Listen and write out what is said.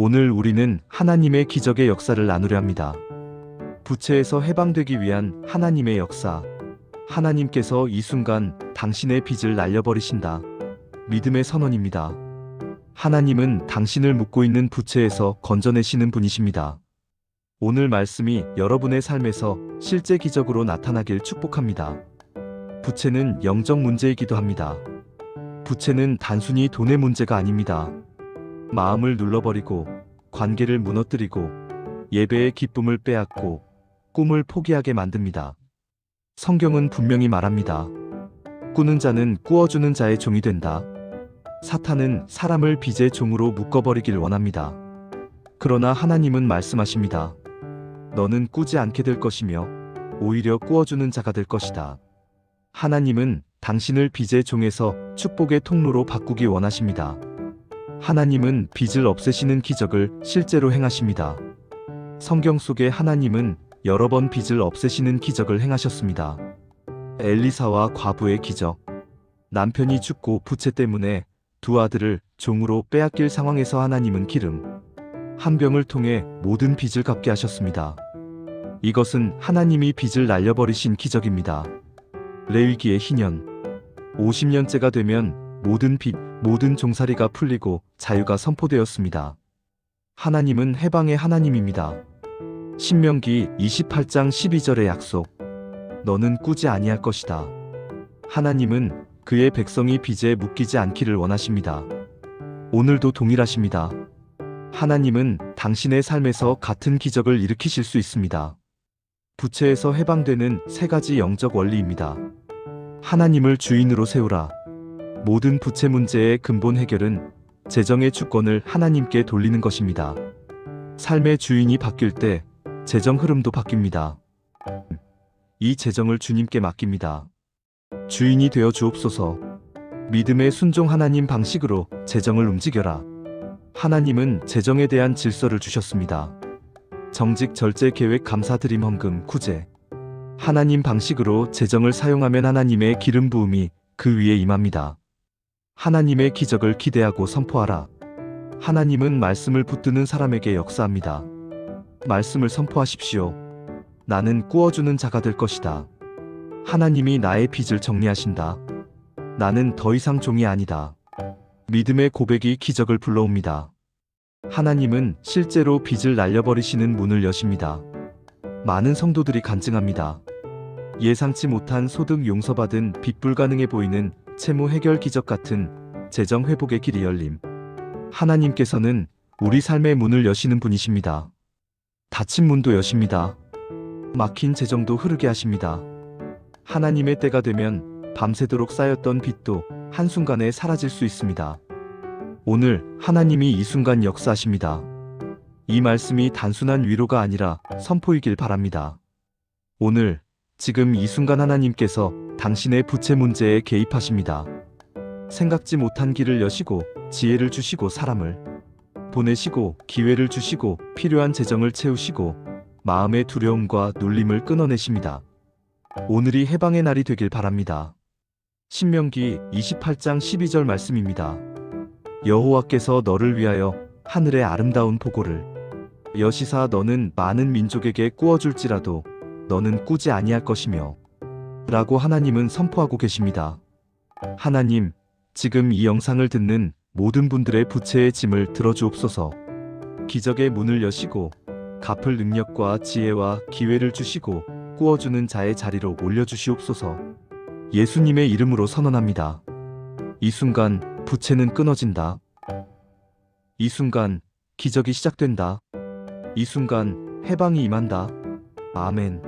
오늘 우리는 하나님의 기적의 역사를 나누려 합니다. 부채에서 해방되기 위한 하나님의 역사. 하나님께서 이 순간 당신의 빚을 날려버리신다. 믿음의 선언입니다. 하나님은 당신을 묶고 있는 부채에서 건져내시는 분이십니다. 오늘 말씀이 여러분의 삶에서 실제 기적으로 나타나길 축복합니다. 부채는 영적 문제이기도 합니다. 부채는 단순히 돈의 문제가 아닙니다. 마음을 눌러버리고 관계를 무너뜨리고 예배의 기쁨을 빼앗고 꿈을 포기하게 만듭니다. 성경은 분명히 말합니다. 꾸는 자는 꾸어주는 자의 종이 된다. 사탄은 사람을 빚의 종으로 묶어버리길 원합니다. 그러나 하나님은 말씀하십니다. 너는 꾸지 않게 될 것이며 오히려 꾸어주는 자가 될 것이다. 하나님은 당신을 빚의 종에서 축복의 통로로 바꾸기 원하십니다. 하나님은 빚을 없애시는 기적을 실제로 행하십니다. 성경 속에 하나님은 여러 번 빚을 없애시는 기적을 행하셨습니다. 엘리사와 과부의 기적. 남편이 죽고 부채 때문에 두 아들을 종으로 빼앗길 상황에서 하나님은 기름 한 병을 통해 모든 빚을 갚게 하셨습니다. 이것은 하나님이 빚을 날려버리신 기적입니다. 레위기의 희년 50년째가 되면 모든 빚, 모든 종살이가 풀리고 자유가 선포되었습니다. 하나님은 해방의 하나님입니다. 신명기 28장 12절의 약속. 너는 꾸지 아니할 것이다. 하나님은 그의 백성이 빚에 묶이지 않기를 원하십니다. 오늘도 동일하십니다. 하나님은 당신의 삶에서 같은 기적을 일으키실 수 있습니다. 부채에서 해방되는 세 가지 영적 원리입니다. 하나님을 주인으로 세우라. 모든 부채 문제의 근본 해결은 재정의 주권을 하나님께 돌리는 것입니다. 삶의 주인이 바뀔 때 재정 흐름도 바뀝니다. 이 재정을 주님께 맡깁니다. 주인이 되어 주옵소서. 믿음의 순종 하나님 방식으로 재정을 움직여라. 하나님은 재정에 대한 질서를 주셨습니다. 정직 절제 계획 감사드림 헌금 구제. 하나님 방식으로 재정을 사용하면 하나님의 기름 부음이 그 위에 임합니다. 하나님의 기적을 기대하고 선포하라. 하나님은 말씀을 붙드는 사람에게 역사합니다. 말씀을 선포하십시오. 나는 꾸어주는 자가 될 것이다. 하나님이 나의 빚을 정리하신다. 나는 더 이상 종이 아니다. 믿음의 고백이 기적을 불러옵니다. 하나님은 실제로 빚을 날려버리시는 문을 여십니다. 많은 성도들이 간증합니다. 예상치 못한 소득 용서받은 빚 불가능해 보이는 채무 해결 기적 같은 재정 회복의 길이 열림. 하나님께서는 우리 삶의 문을 여시는 분이십니다. 닫힌 문도 여십니다. 막힌 재정도 흐르게 하십니다. 하나님의 때가 되면 밤새도록 쌓였던 빚도 한순간에 사라질 수 있습니다. 오늘 하나님이 이 순간 역사하십니다. 이 말씀이 단순한 위로가 아니라 선포이길 바랍니다. 오늘, 지금 이 순간 하나님께서 당신의 부채 문제에 개입하십니다. 생각지 못한 길을 여시고 지혜를 주시고 사람을 보내시고 기회를 주시고 필요한 재정을 채우시고 마음의 두려움과 눌림을 끊어내십니다. 오늘이 해방의 날이 되길 바랍니다. 신명기 28장 12절 말씀입니다. 여호와께서 너를 위하여 하늘의 아름다운 보고를 여시사 너는 많은 민족에게 꾸어줄지라도 너는 꾸지 아니할 것이며 라고 하나님은 선포하고 계십니다. 하나님, 지금 이 영상을 듣는 모든 분들의 부채의 짐을 들어주옵소서. 기적의 문을 여시고 갚을 능력과 지혜와 기회를 주시고 꾸어주는 자의 자리로 올려주시옵소서. 예수님의 이름으로 선언합니다. 이 순간 부채는 끊어진다. 이 순간 기적이 시작된다. 이 순간 해방이 임한다. 아멘.